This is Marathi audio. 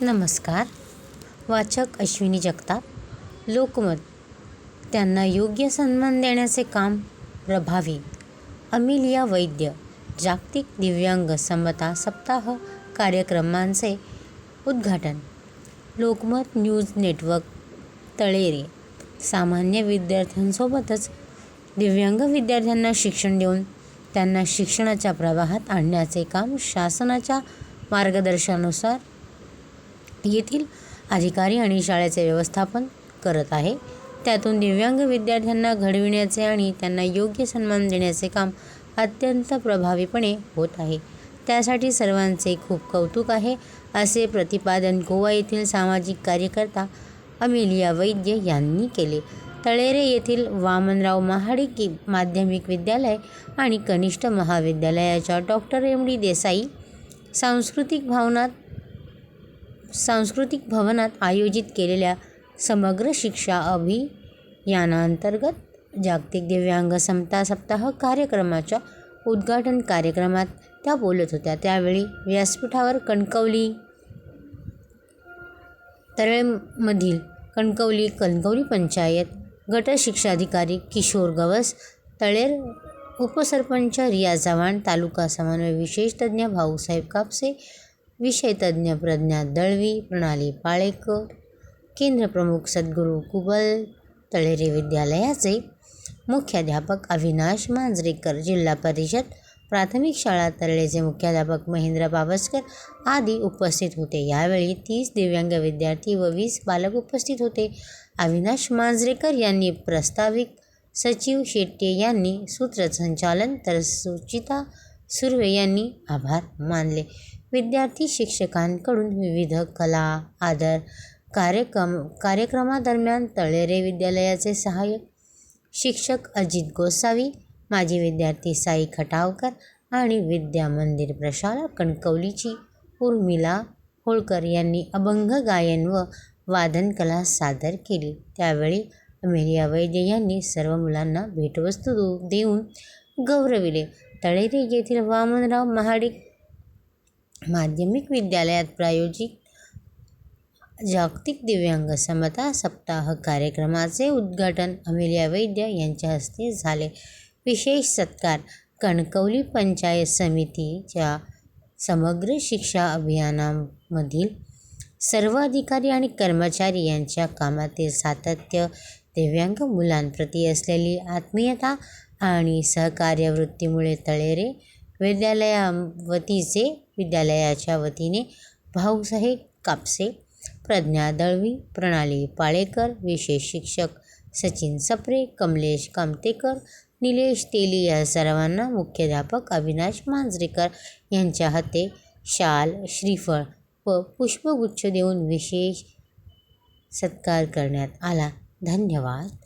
नमस्कार. वाचक अश्विनी जगताप लोकमत. त्यांना योग्य सन्मान देण्याचे काम प्रभावी. अमिलिया वैद्य जागतिक दिव्यांग समता सप्ताह कार्यक्रमांचे उद्घाटन. Lokmat news network Talere. सामान्य विद्यार्थ्यांसोबतच दिव्यांग विद्यार्थ्यांना शिक्षण देऊन त्यांना शिक्षणाच्या प्रवाहात आणण्याचे काम शासनाच्या मार्गदर्शनानुसार येथील अधिकारी आणि शाळेचे व्यवस्थापन करत आहे. त्यातून दिव्यांग विद्यार्थ्यांना घडविण्याचे आणि त्यांना योग्य सन्मान देण्याचे काम अत्यंत प्रभावीपणे होत आहे. त्यासाठी सर्वांचे खूप कौतुक आहे असे प्रतिपादन गोवा येथील सामाजिक कार्यकर्ता अमेलिया वैद्य यांनी केले. तळेरे येथील वामनराव महाडिकी माध्यमिक विद्यालय आणि कनिष्ठ महाविद्यालयाच्या डॉक्टर एम डी देसाई सांस्कृतिक भावनात सांस्कृतिक भवनात आयोजित केलेल्या समग्र शिक्षा अभियानांतर्गत जागतिक दिव्यांग समता सप्ताह कार्यक्रमाच्या उद्घाटन कार्यक्रमात त्या बोलत होत्या. त्यावेळी व्यासपीठावर कणकवली तळेमधील कणकवली कणकवली पंचायत गट शिक्षाधिकारी किशोर गवस तळेर उपसरपंच रिया चव्हाण तालुका समन्वय विशेष तज्ज्ञ भाऊसाहेब कापसे विषयतज्ञ प्रज्ञा दळवी प्रणाली पाळेकर केंद्रप्रमुख सद्गुरू कुबल तळेरे विद्यालयाचे मुख्याध्यापक अविनाश मांजरेकर जिल्हा परिषद प्राथमिक शाळा तळेचे मुख्याध्यापक महेंद्र बाबस्कर आदी उपस्थित होते. यावेळी तीस दिव्यांग विद्यार्थी व वीस बालक उपस्थित होते. अविनाश मांजरेकर यांनी प्रस्ताविक सचिव शेट्टे यांनी सूत्रसंचालन तर सुचिता सुर्वे यांनी आभार मानले. विद्यार्थी शिक्षकांकडून विविध कला आदर कार्यक्रम कार्यक्रमादरम्यान तळेरे विद्यालयाचे सहाय्यक शिक्षक अजित गोसावी माजी विद्यार्थी साई खटावकर आणि विद्या मंदिर प्रशाला कणकवलीची उर्मिला होळकर यांनी अभंग गायन व वादनकला सादर केली. त्यावेळी अमेरिया वैद्य यांनी सर्व मुलांना भेटवस्तू देऊन गौरविले. तळेरे येथील वामनराव महाडिक माध्यमिक विद्यालयात प्रायोजित जागतिक दिव्यांग समता सप्ताह कार्यक्रमाचे उद्घाटन अमेलिया वैद्य यांच्या हस्ते झाले. विशेष सत्कार कणकवली पंचायत समितीच्या समग्र शिक्षा अभियानामधील सर्व अधिकारी आणि कर्मचारी यांच्या कामातील सातत्य दिव्यांग मुलांप्रती असलेली आत्मीयता आणि सहकार्यवृत्तीमुळे तळेरे विद्यालया वतीचे विद्यालयाच्या वतीने भाऊसाहेब कापसे प्रज्ञा दळवी प्रणाली पाळेकर विशेष शिक्षक सचिन सप्रे कमलेश कामतेकर निलेश तेली या सर्वांना मुख्याध्यापक अविनाश मांजरेकर यांच्या हाते शाल श्रीफळ व पुष्पगुच्छ देऊन विशेष सत्कार करण्यात आला. धन्यवाद.